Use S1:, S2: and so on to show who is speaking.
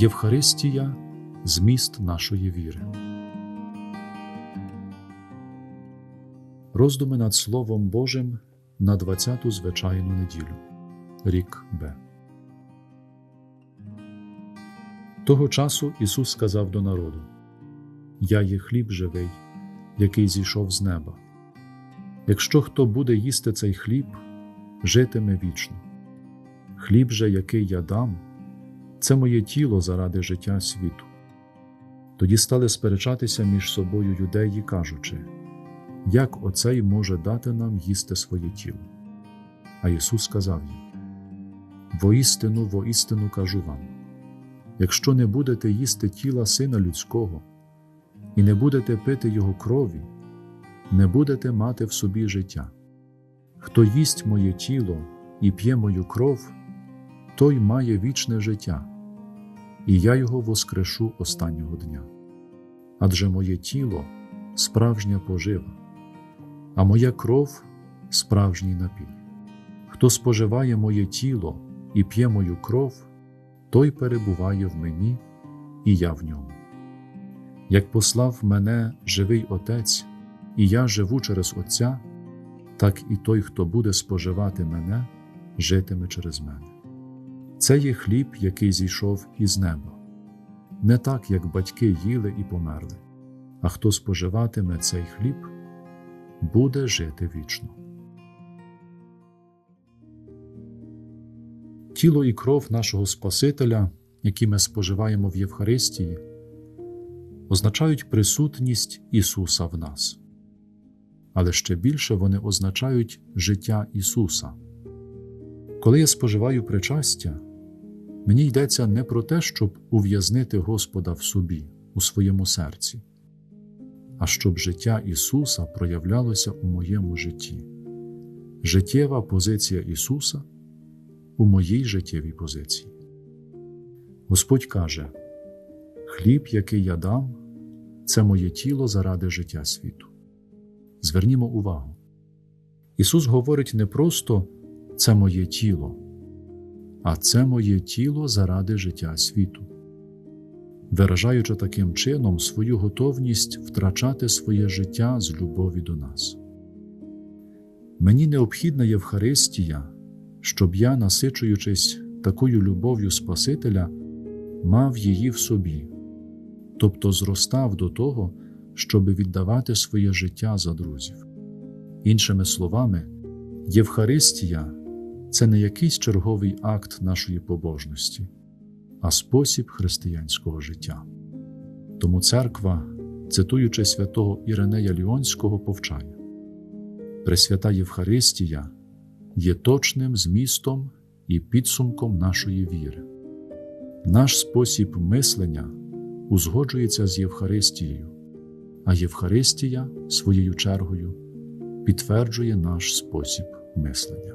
S1: Євхаристія зміст нашої віри. Роздуми над Словом Божим на 20-ту звичайну неділю. Рік Б. Того часу Ісус сказав до народу: Я є хліб живий, який зійшов з неба. Якщо хто буде їсти цей хліб, житиме вічно. Хліб же, який я дам, це моє тіло заради життя світу. Тоді стали сперечатися між собою юдеї, кажучи, як оцей може дати нам їсти своє тіло? А Ісус сказав їм: Воістину, воістину кажу вам: якщо не будете їсти тіла Сина Людського і не будете пити Його крові, не будете мати в собі життя. Хто їсть моє тіло і п'є мою кров, той має вічне життя, і я його воскрешу останнього дня. Адже моє тіло справжня пожива, а моя кров справжній напій. Хто споживає моє тіло і п'є мою кров, той перебуває в мені, і я в ньому. Як послав мене живий Отець, і я живу через Отця, так і той, хто буде споживати мене, житиме через мене. Це є хліб, який зійшов із неба, не так, як батьки їли і померли, а хто споживатиме цей хліб, буде жити вічно. Тіло і кров нашого Спасителя, які ми споживаємо в Євхаристії, означають присутність Ісуса в нас, але ще більше вони означають життя Ісуса. Коли я споживаю причастя, мені йдеться не про те, щоб ув'язнити Господа в собі, у своєму серці, а щоб життя Ісуса проявлялося у моєму житті, життєва позиція Ісуса у моїй життєвій позиції. Господь каже: Хліб, який я дам, це моє тіло заради життя світу. Звернімо увагу. Ісус говорить не просто це моє тіло, а це моє тіло заради життя світу, виражаючи таким чином свою готовність втрачати своє життя з любові до нас. Мені необхідна Євхаристія, щоб я, насичуючись такою любов'ю Спасителя, мав її в собі, тобто зростав до того, щоби віддавати своє життя за друзів. Іншими словами, Євхаристія це не якийсь черговий акт нашої побожності, а спосіб християнського життя. Тому церква, цитуючи святого Іринея Ліонського, повчає Пресвята Євхаристія є точним змістом і підсумком нашої віри. Наш спосіб мислення узгоджується з Євхаристією, а Євхаристія своєю чергою підтверджує наш спосіб мислення.